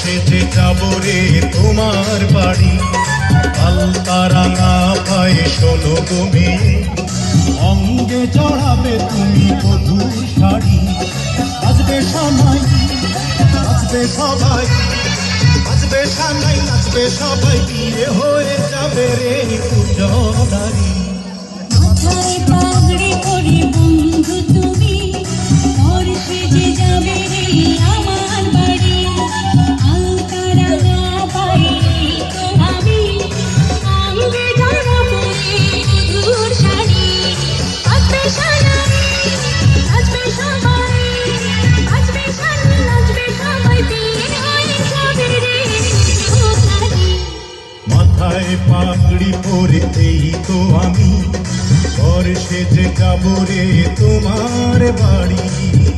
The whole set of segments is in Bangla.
সেজে যাব রে তোমার বাড়ি? আলতা রাঙা পায়ে শোনো তুমি অঙ্গে চড়াবে তুমি বধুর শাড়ি। আসবে সময় আসবে সবাই। আসবে সানাই নাচবে সবাই। বিয়ে হয়ে যাবে রে পুজোদারি মাথায় পাগড়ি পরে পাগড়ি পরে এই তো আমি। ঘর সেজে যাব রে তোমার বাড়ি।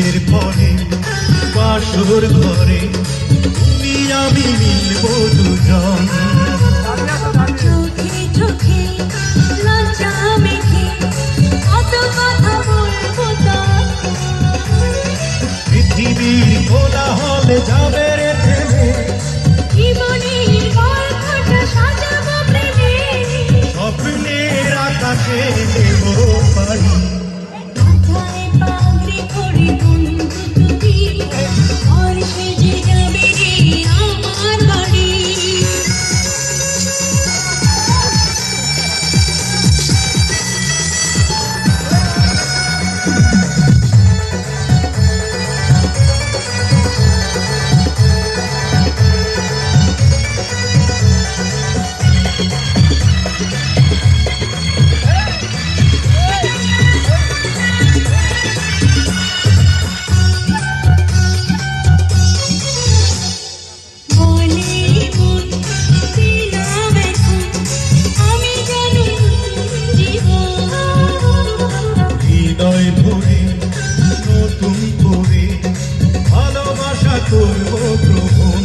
বিয়ের পরে বাসর ঘরে তুমি আমি মিলব দুজন। করব গ্রহণ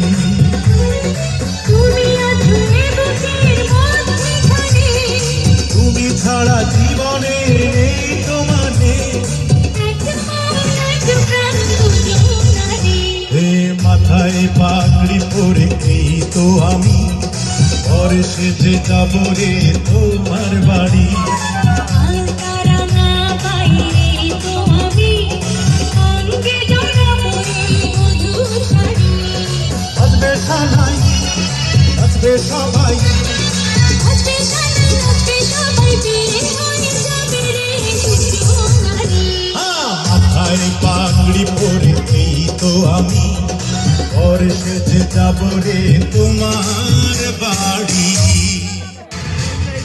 তুমি ছাড়া জীবনে নেই তোমানে মন। হে মাথায় পাগড়ি পরে এই তো আমি। ঘরে সেজে যাব রে তোমার বাড়ি। আসবে সবাই। নাচবে সবাই হ্যাঁ, মাথায় পাগড়ি পরে এই তো আমি। পরে সেজে যাব রে তোমার বাড়ি।